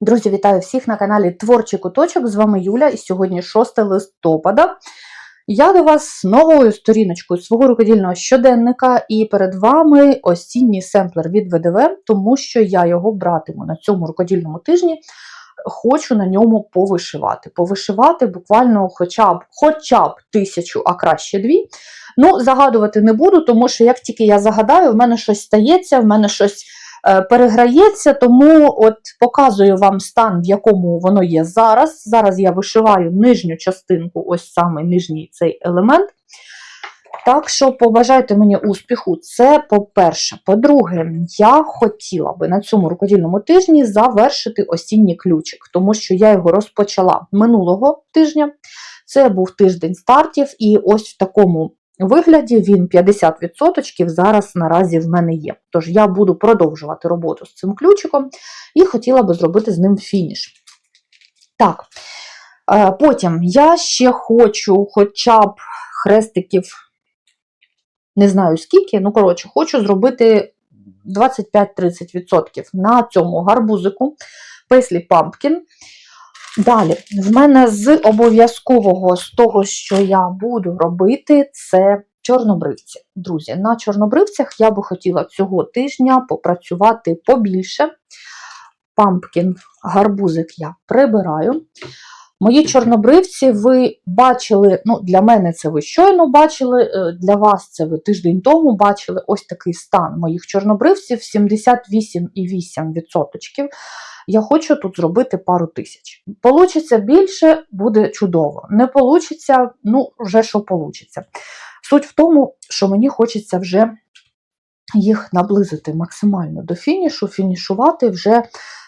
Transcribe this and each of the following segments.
Друзі, вітаю всіх на каналі Творчий Куточок. З вами Юля, і сьогодні 6 листопада. Я до вас з новою сторіночкою свого рукодільного щоденника, і перед вами осінній семплер від ВДВ, тому що я його братиму на цьому рукодільному тижні. Хочу на ньому повишивати. Повишивати буквально хоча б хоча б тисячу, а краще дві. Ну, загадувати не буду, тому що як тільки я загадаю, в мене щось стається, в мене щось переграється, тому от показую вам стан, в якому воно є зараз. Зараз я вишиваю нижню частинку, ось саме нижній цей елемент. Так що побажайте мені успіху, це по-перше. По-друге, я хотіла би на цьому рукодільному тижні завершити осінній ключик, тому що я його розпочала минулого тижня. Це був тиждень стартів, і ось в такому вигляді він 50% зараз наразі в мене є. Тож я буду продовжувати роботу з цим ключиком і хотіла би зробити з ним фініш. Так, е, потім я ще хочу хоча б хрестиків, не знаю скільки, ну, коротше, хочу зробити 25-30% на цьому гарбузику Paisley Pumpkin. Далі, в мене з обов'язкового з того, що я буду робити, це чорнобривці. Друзі, на чорнобривцях я би хотіла цього тижня попрацювати побільше. Пампкін, гарбузик я прибираю. Мої чорнобривці ви бачили, ну, для мене це ви щойно бачили, е, для вас це ви тиждень тому бачили ось такий стан моїх чорнобривців 78,8%. Я хочу тут зробити пару тисяч. Получиться більше, буде чудово. Не получиться, ну, вже що получиться. Суть в тому, що мені хочеться вже їх наблизити максимально до фінішу, фінішувати вже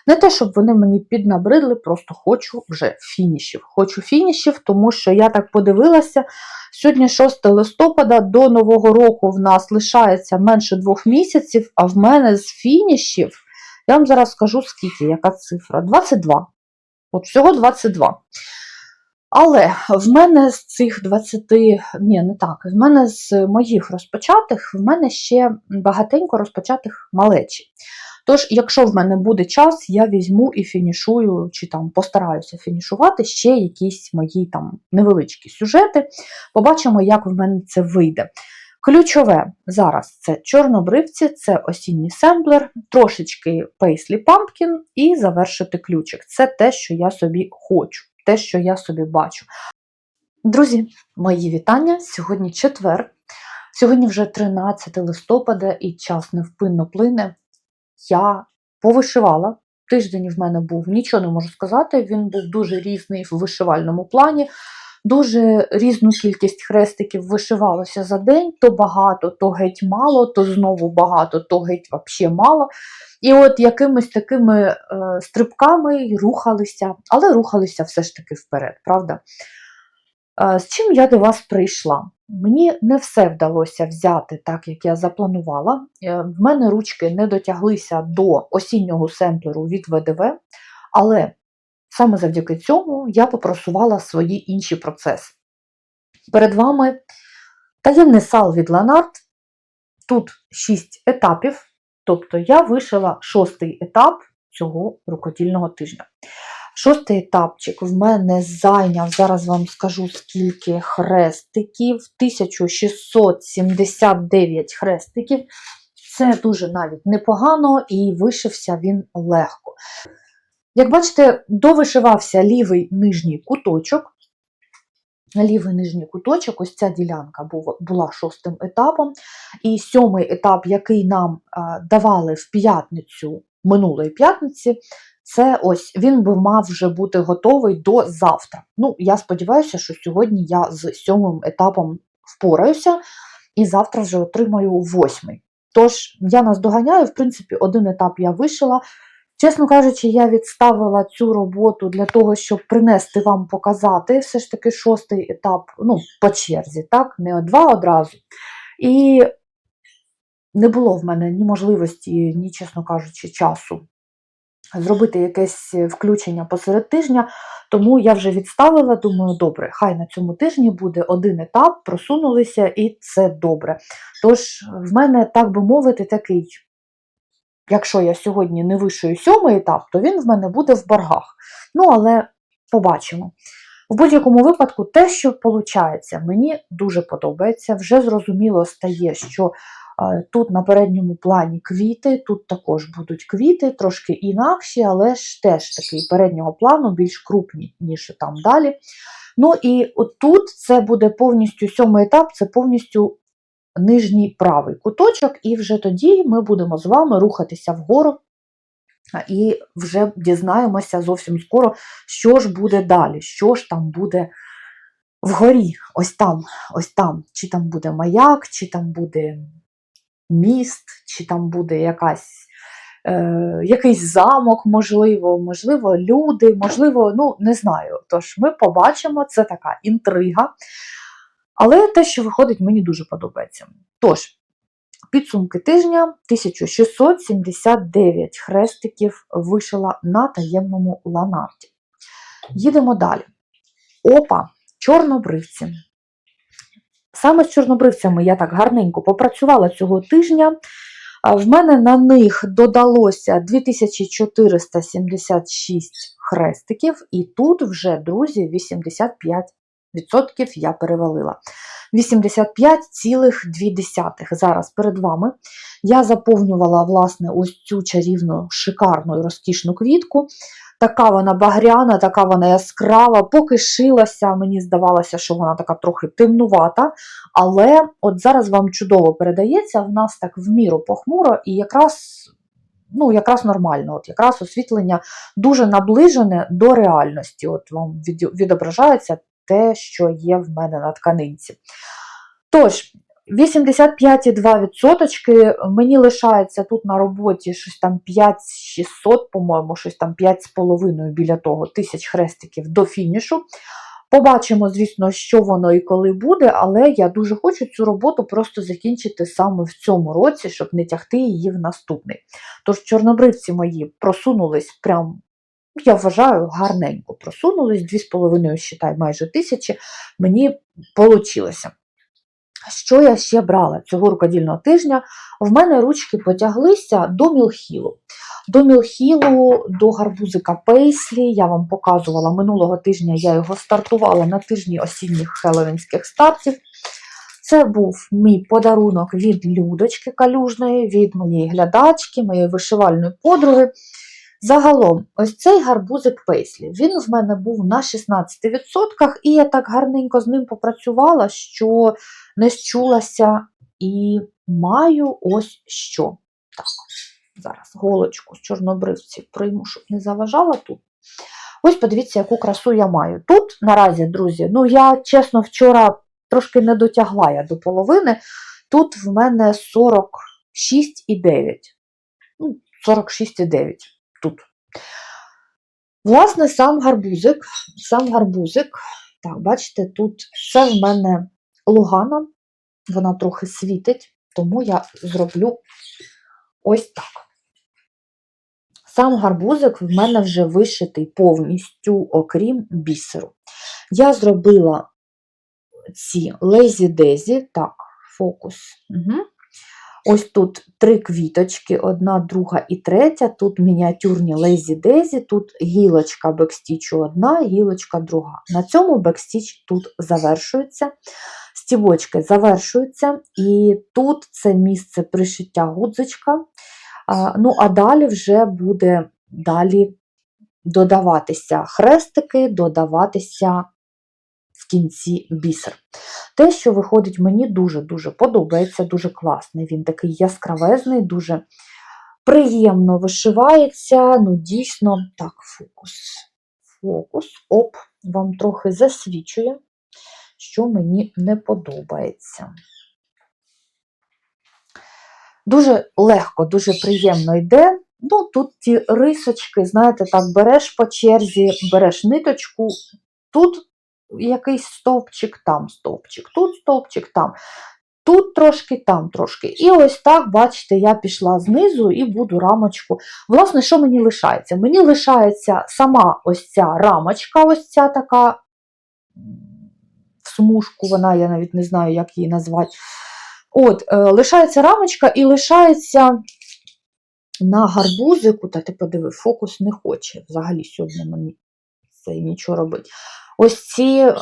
не те, щоб вони мені піднабридли, просто хочу вже фінішів. Хочу фінішів, тому що я так подивилася, сьогодні 6 листопада до Нового року в нас лишається менше двох місяців, а в мене з фінішів, я вам зараз скажу, скільки, яка цифра? 22. От всього 22. Але в мене з цих 20, ні, не так, в мене з моїх розпочатих, в мене ще багатенько розпочатих малечі. Тож, якщо в мене буде час, я візьму і фінішую, чи там постараюся фінішувати ще якісь мої там невеличкі сюжети. Побачимо, як в мене це вийде. Ключове зараз це чорнобривці, це осінній семплер, трошечки Paisley Pumpkin і завершити ключик. Це те, що я собі хочу, те, що я собі бачу. Друзі, мої вітання. Сьогодні четвер. Сьогодні вже 13 листопада і час невпинно плине. Я повишивала. Тиждень в мене був, нічого не можу сказати. Він був дуже різний в вишивальному плані. Дуже різну кількість хрестиків вишивалося за день, то багато, то геть мало, то знову багато, то геть взагалі мало. І от якимись такими е, стрибками рухалися, але рухалися все ж таки вперед, правда? Е, з чим я до вас прийшла? Мені не все вдалося взяти так, як я запланувала. Е, в мене ручки не дотяглися до осіннього семплеру від ВДВ, але Саме завдяки цьому я попросувала свої інші процеси. Перед вами таємний сал від Ланарт. Тут 6 етапів, тобто я вишила шостий етап цього рукодільного тижня. Шостий етапчик в мене зайняв, зараз вам скажу скільки хрестиків, 1679 хрестиків. Це дуже навіть непогано і вишився він легко. Як бачите, довишивався лівий нижній куточок. Лівий нижній куточок, ось ця ділянка була шостим етапом. І сьомий етап, який нам давали в п'ятницю минулої п'ятниці, це ось він би мав вже бути готовий до завтра. Ну, я сподіваюся, що сьогодні я з сьомим етапом впораюся, і завтра вже отримаю восьмий. Тож, я нас доганяю, в принципі, один етап я вишила. Чесно кажучи, я відставила цю роботу для того, щоб принести вам показати все ж таки шостий етап, ну, по черзі, так, не два одразу. І не було в мене ні можливості, ні, чесно кажучи, часу зробити якесь включення посеред тижня, тому я вже відставила, думаю, добре, хай на цьому тижні буде один етап, просунулися, і це добре. Тож, в мене, так би мовити, такий якщо я сьогодні не вишию сьомий етап, то він в мене буде в боргах. Ну, але побачимо. В будь-якому випадку, те, що виходить, мені дуже подобається. Вже зрозуміло стає, що е, тут на передньому плані квіти, тут також будуть квіти, трошки інакші, але ж теж такий переднього плану, більш крупні, ніж там далі. Ну і тут це буде повністю сьомий етап, це повністю нижній правий куточок, і вже тоді ми будемо з вами рухатися вгору. І вже дізнаємося зовсім скоро, що ж буде далі, що ж там буде вгорі, ось там, ось там, чи там буде маяк, чи там буде міст, чи там буде якась, е, якийсь замок, можливо, можливо, люди, можливо, ну не знаю. Тож ми побачимо, це така інтрига. Але те, що виходить, мені дуже подобається. Тож, підсумки тижня 1679 хрестиків вишила на таємному ланарті. Їдемо далі. Опа, чорнобривці. Саме з чорнобривцями я так гарненько попрацювала цього тижня. В мене на них додалося 2476 хрестиків, і тут вже, друзі, 85% я перевалила. 85,2 зараз перед вами. Я заповнювала, власне, ось цю чарівну, шикарну і розкішну квітку. Така вона багряна, така вона яскрава, поки шилася, мені здавалося, що вона така трохи темнувата. Але от зараз вам чудово передається, в нас так в міру похмуро і якраз. Ну, якраз нормально, от якраз освітлення дуже наближене до реальності. От вам відображається те, що є в мене на тканинці. Тож, 85,2% мені лишається тут на роботі щось там 5600, по-моєму, щось там 5,5 біля того тисяч хрестиків до фінішу. Побачимо, звісно, що воно і коли буде, але я дуже хочу цю роботу просто закінчити саме в цьому році, щоб не тягти її в наступний. Тож чорнобривці мої просунулись прям, я вважаю, гарненько просунулись, 2,5, считай, майже тисячі, мені получилося. Що я ще брала цього рукодільного тижня? В мене ручки потяглися до мілхілу. До мілхілу, до гарбузика пейслі. Я вам показувала минулого тижня, я його стартувала на тижні осінніх хеловінських стартів. Це був мій подарунок від Людочки Калюжної, від моєї глядачки, моєї вишивальної подруги. Загалом, ось цей гарбузик пейслі, він в мене був на 16%, і я так гарненько з ним попрацювала, що не счулася і маю ось що. Так, зараз голочку з чорнобривців прийму, щоб не заважала тут. Ось подивіться, яку красу я маю. Тут наразі, друзі, ну я чесно вчора трошки не дотягла я до половини. Тут в мене 46,9. Ну, 46,9 тут. Власне, сам гарбузик, сам гарбузик, так, бачите, тут це в мене лугана, вона трохи світить, тому я зроблю ось так. Сам гарбузик в мене вже вишитий повністю, окрім бісеру. Я зробила ці лезі-дезі, так, фокус. Угу. Ось тут три квіточки, одна, друга і третя. Тут мініатюрні лезі-дезі, тут гілочка бекстічу одна, гілочка друга. На цьому бекстіч тут завершується, стібочки завершуються, і тут це місце пришиття гудзичка. А, Ну, а далі вже буде далі додаватися хрестики, додаватися кінці бісер. Те, що виходить, мені дуже-дуже подобається, дуже класний. Він такий яскравезний, дуже приємно вишивається. Ну, дійсно, так, фокус. Фокус, оп, вам трохи засвічує, що мені не подобається. Дуже легко, дуже приємно йде. Ну, тут ті рисочки, знаєте, так, береш по черзі, береш ниточку, тут якийсь стовпчик, там стовпчик, тут стовпчик, там. Тут трошки, там трошки. І ось так, бачите, я пішла знизу і буду рамочку. Власне, що мені лишається? Мені лишається сама ось ця рамочка, ось ця така смужку, вона, я навіть не знаю, як її назвати. От, е, лишається рамочка і лишається на гарбузику, та ти подиви, фокус не хоче. Взагалі сьогодні мені це нічого робить. Ось ці, е,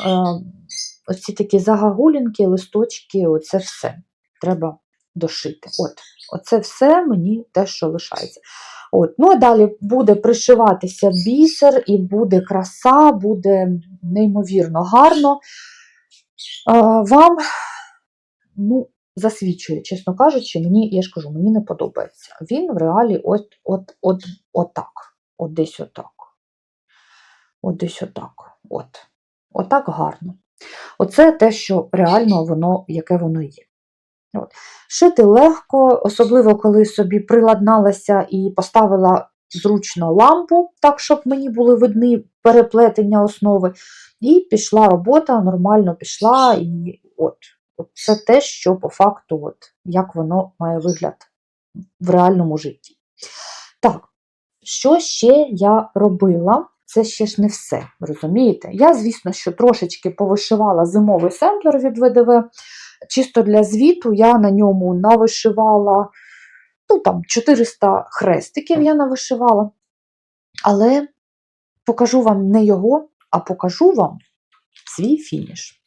ось ці такі загагулінки, листочки, оце все треба дошити. От, Оце все мені те, що лишається. От. Ну, а далі буде пришиватися бісер, і буде краса, буде неймовірно гарно. Вам, ну, засвідчує, чесно кажучи, мені, я ж кажу, мені не подобається. Він в реалі от, от, от, от так. От десь отак. От десь отак. От. Отак гарно. Оце те, що реально воно, яке воно є. От. Шити легко, особливо коли собі приладналася і поставила зручно лампу, так, щоб мені були видні переплетення основи. І пішла робота, нормально пішла. І от, от це те, що по факту, от, як воно має вигляд в реальному житті. Так, що ще я робила? Це ще ж не все, розумієте? Я, звісно, що трошечки повишивала зимовий семплер від ВДВ. Чисто для звіту я на ньому навишивала ну, там, 400 хрестиків я навишивала. Але покажу вам не його, а покажу вам свій фініш.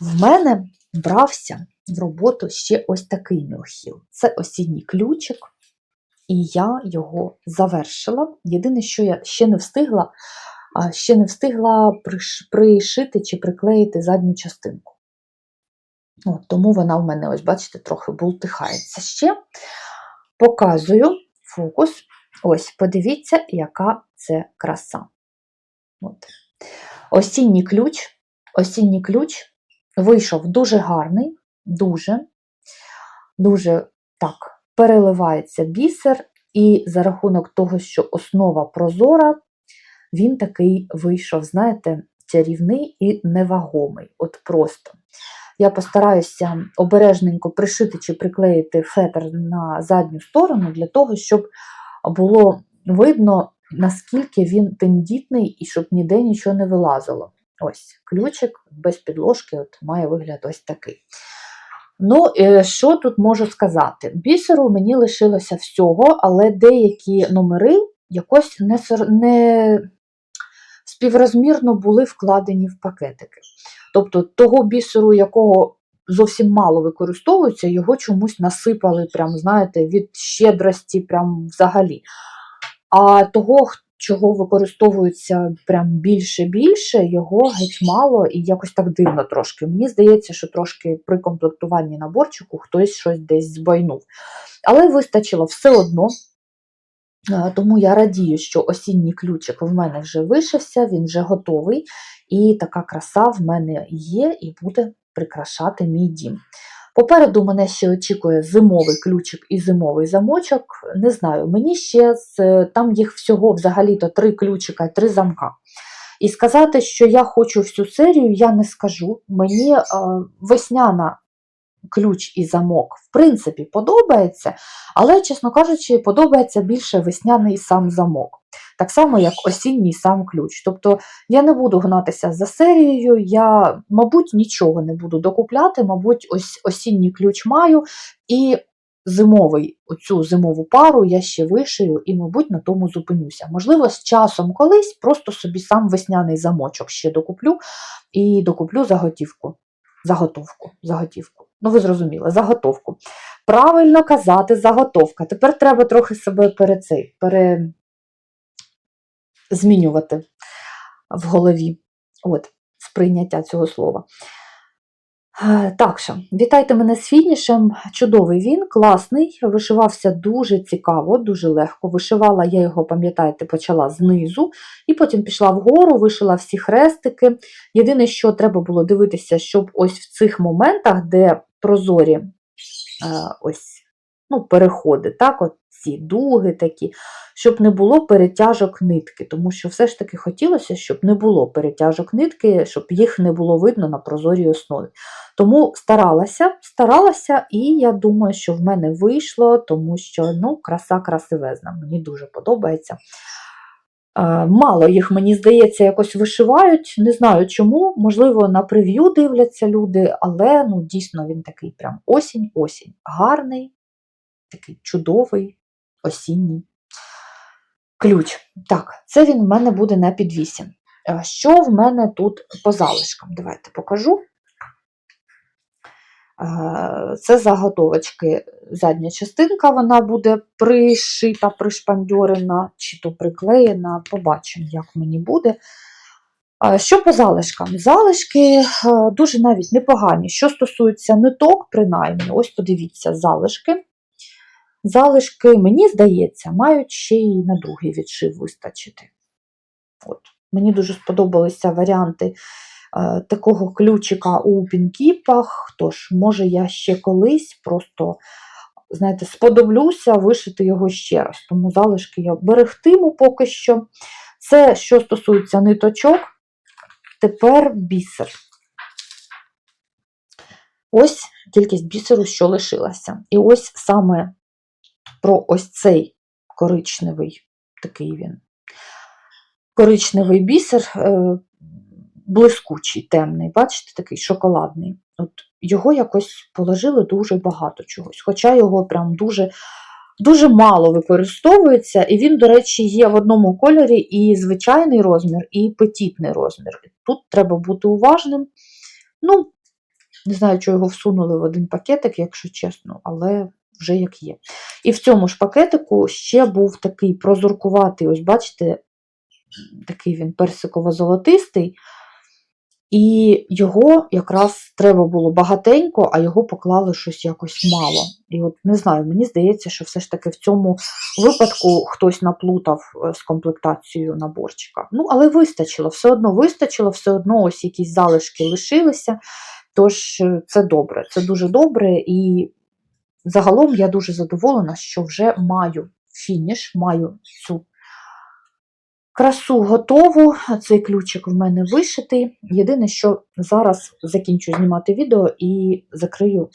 В мене брався в роботу ще ось такий мілхіл. Це осінній ключик, і я його завершила. Єдине, що я ще не встигла, ще не встигла пришити чи приклеїти задню частинку. От, тому вона в мене, ось, бачите, трохи бултихається ще. Показую фокус. Ось, подивіться, яка це краса. От. Осінній ключ. Осінній ключ вийшов дуже гарний, дуже, дуже так, переливається бісер, і за рахунок того, що основа прозора, він такий вийшов, знаєте, чарівний і невагомий. От просто. Я постараюся обережненько пришити чи приклеїти фетр на задню сторону для того, щоб було видно, наскільки він тендітний і щоб ніде нічого не вилазило. Ось ключик без підложки от має вигляд ось такий. Ну, е, що тут можу сказати? Бісеру мені лишилося всього, але деякі номери якось не, не співрозмірно були вкладені в пакетики. Тобто того бісеру, якого зовсім мало використовується, його чомусь насипали, прям, знаєте, від щедрості, прям взагалі. А того, х- чого використовується прям більше-більше, його геть мало і якось так дивно трошки. Мені здається, що трошки при комплектуванні наборчику хтось щось десь збайнув. Але вистачило все одно. Тому я радію, що осінній ключик в мене вже вишився, він вже готовий, і така краса в мене є і буде прикрашати мій дім. Попереду мене ще очікує зимовий ключик і зимовий замочок. Не знаю, мені ще з, там їх всього взагалі-то три ключика три замка. І сказати, що я хочу всю серію, я не скажу. Мені е, весняна ключ і замок, в принципі, подобається, але, чесно кажучи, подобається більше весняний сам замок. Так само, як осінній сам ключ. Тобто я не буду гнатися за серією, я, мабуть, нічого не буду докупляти, мабуть, ось осінній ключ маю, і зимовий, оцю зимову пару я ще вишию і, мабуть, на тому зупинюся. Можливо, з часом колись просто собі сам весняний замочок ще докуплю і докуплю заготівку. Заготовку, заготівку. Ну, ви зрозуміли, заготовку. Правильно казати заготовка. Тепер треба трохи себе пере цей, в голові. От, сприйняття цього слова. Е, Так що, вітайте мене з фінішем. Чудовий він, класний, вишивався дуже цікаво, дуже легко. Вишивала я його, пам'ятаєте, почала знизу, і потім пішла вгору, вишила всі хрестики. Єдине, що треба було дивитися, щоб ось в цих моментах, де прозорі е, ось, ну, переходи, так, от ці дуги такі, щоб не було перетяжок нитки, тому що все ж таки хотілося, щоб не було перетяжок нитки, щоб їх не було видно на прозорій основі. Тому старалася, старалася, і я думаю, що в мене вийшло, тому що ну, краса красивезна, мені дуже подобається. Е, Мало їх, мені здається, якось вишивають. Не знаю чому. Можливо, на прев'ю дивляться люди, але ну, дійсно він такий прям осінь-осінь. Гарний, такий чудовий осінній ключ. Так, це він в мене буде на підвісі. Е, Що в мене тут по залишкам? Давайте покажу. Е, Це заготовочки. Задня частинка, вона буде пришита, пришпандьорена, чи то приклеєна. Побачимо, як мені буде. Е, Що по залишкам? Залишки е, дуже навіть непогані. Що стосується ниток, принаймні, ось подивіться, залишки. Залишки, мені здається, мають ще й на другий відшив вистачити. От. Мені дуже сподобалися варіанти такого ключика у пінкіпах. Тож, може, я ще колись просто, знаєте, сподоблюся вишити його ще раз. Тому залишки я берегтиму поки що. Це що стосується ниточок, тепер бісер. Ось кількість бісеру, що лишилася. І ось саме про ось цей коричневий, такий він. Коричневий бісер, е, блискучий, темний, бачите, такий шоколадний. От Його якось положили дуже багато чогось, хоча його прям дуже, дуже мало використовується. І він, до речі, є в одному кольорі і звичайний розмір, і петітний розмір. Тут треба бути уважним. Ну, не знаю, чого його всунули в один пакетик, якщо чесно, але вже як є. І в цьому ж пакетику ще був такий прозоркуватий, ось бачите, такий він персиково-золотистий, і його якраз треба було багатенько, а його поклали щось якось мало. І от не знаю, мені здається, що все ж таки в цьому випадку хтось наплутав е, з комплектацією наборчика. Ну, але вистачило, все одно вистачило, все одно ось якісь залишки лишилися. Тож е, це добре, це дуже добре. І загалом я дуже задоволена, що вже маю фініш, маю цю красу готову. Цей ключик в мене вишитий. Єдине, що зараз закінчу знімати відео і закрию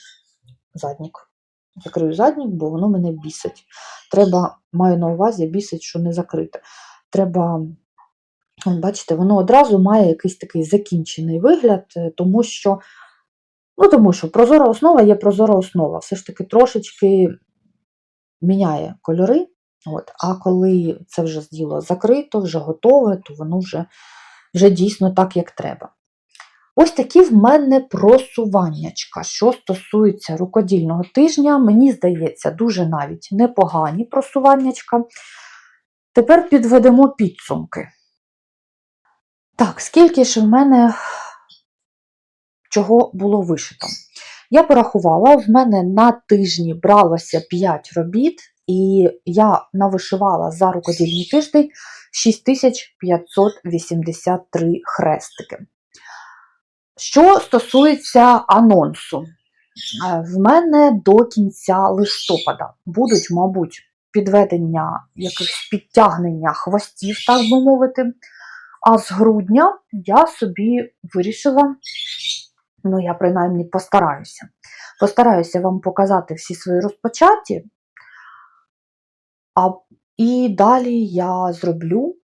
заднік. Закрию заднік, бо воно мене бісить. Треба, маю на увазі, бісить, що не закрите. Треба, бачите, воно одразу має якийсь такий закінчений вигляд, е, тому що, ну, тому що прозора основа є прозора основа. Все ж таки трошечки міняє кольори. От. А коли це вже діло закрито, вже готове, то воно вже, вже дійсно так, як треба. Ось такі в мене просуваннячка. Що стосується рукодільного тижня, мені здається, дуже навіть непогані просуваннячка. Тепер підведемо підсумки. Так, скільки ж в мене чого було вишито? Я порахувала, в мене на тижні бралося 5 робіт, і я навишивала за рукодільний тиждень 6583 хрестики. Що стосується анонсу, е, в мене до кінця листопада будуть, мабуть, підведення якихось підтягнення хвостів, так би мовити. А з грудня я собі вирішила, ну, я принаймні постараюся. Постараюся вам показати всі свої розпочаті, а і далі я зроблю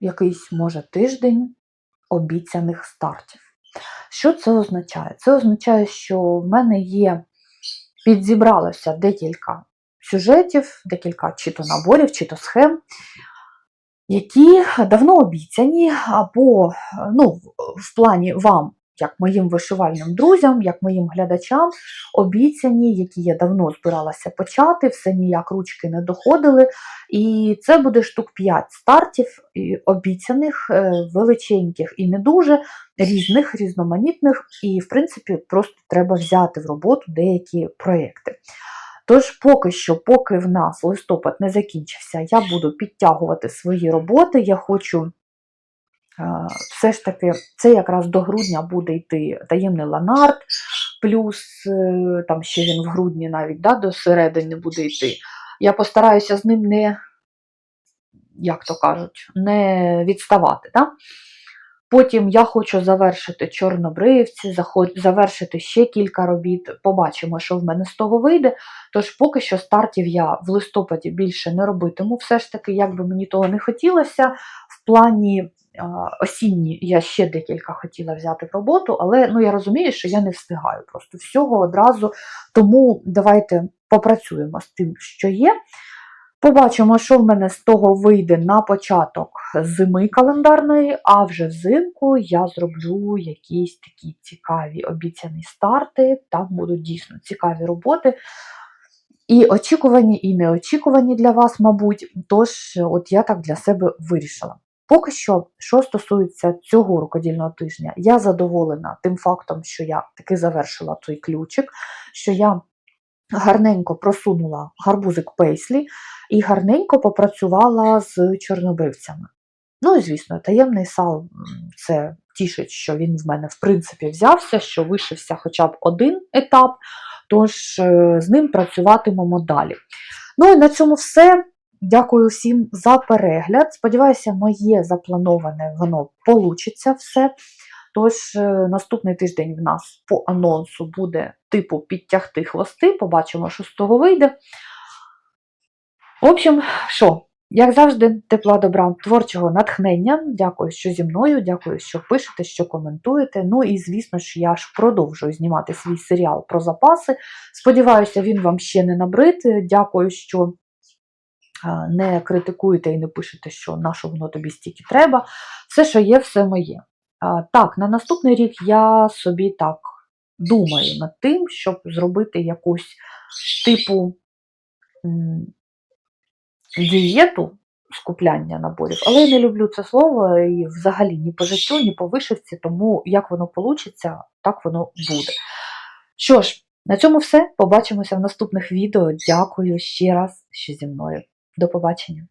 якийсь, може, тиждень обіцяних стартів. Що це означає? Це означає, що в мене є, підзібралося декілька сюжетів, декілька чи то наборів, чи то схем, які давно обіцяні, або ну, в плані вам, як моїм вишивальним друзям, як моїм глядачам, обіцяні, які я давно збиралася почати, все ніяк ручки не доходили. І це буде штук 5 стартів обіцяних, е, величеньких і не дуже, різних, різноманітних, і, в принципі, просто треба взяти в роботу деякі проєкти. Тож, поки що, поки в нас листопад не закінчився, я буду підтягувати свої роботи. Я хочу все ж таки, це якраз до грудня буде йти таємний ланарт, плюс е, там ще він в грудні навіть да, до середини буде йти. Я постараюся з ним не, як то кажуть, не відставати. Да? Потім я хочу завершити чорнобривці, завершити ще кілька робіт. Побачимо, що в мене з того вийде. Тож поки що стартів я в листопаді більше не робитиму. Все ж таки, як би мені того не хотілося, в плані осінні я ще декілька хотіла взяти в роботу, але ну, я розумію, що я не встигаю просто всього одразу. Тому давайте попрацюємо з тим, що є. Побачимо, що в мене з того вийде на початок зими календарної, а вже взимку я зроблю якісь такі цікаві обіцяні старти. Там будуть дійсно цікаві роботи. І очікувані, і неочікувані для вас, мабуть. Тож, от я так для себе вирішила. Поки що, що стосується цього рукодільного тижня, я задоволена тим фактом, що я таки завершила той ключик, що я гарненько просунула гарбузик пейслі і гарненько попрацювала з чорнобривцями. Ну і звісно, таємний сал це тішить, що він в мене в принципі взявся, що вишився хоча б один етап, тож е, з ним працюватимемо далі. Ну і на цьому все. Дякую всім за перегляд. Сподіваюся, моє заплановане воно получиться все. Тож, е, наступний тиждень в нас по анонсу буде типу підтягти хвости. Побачимо, що з того вийде. В общем, що, як завжди, тепла добра, творчого натхнення. Дякую, що зі мною, дякую, що пишете, що коментуєте. Ну і, звісно ж, я ж продовжую знімати свій серіал про запаси. Сподіваюся, він вам ще не набрид. Дякую, що не критикуєте і не пишете, що на що воно тобі стільки треба. Все, що є, все моє. Так, на наступний рік я собі так думаю над тим, щоб зробити якусь типу дієту скупляння наборів, але я не люблю це слово і взагалі ні по життю, ні по вишивці, тому як воно вийде, так воно буде. Що ж, на цьому все. Побачимося в наступних відео. Дякую ще раз, що зі мною. До побачення.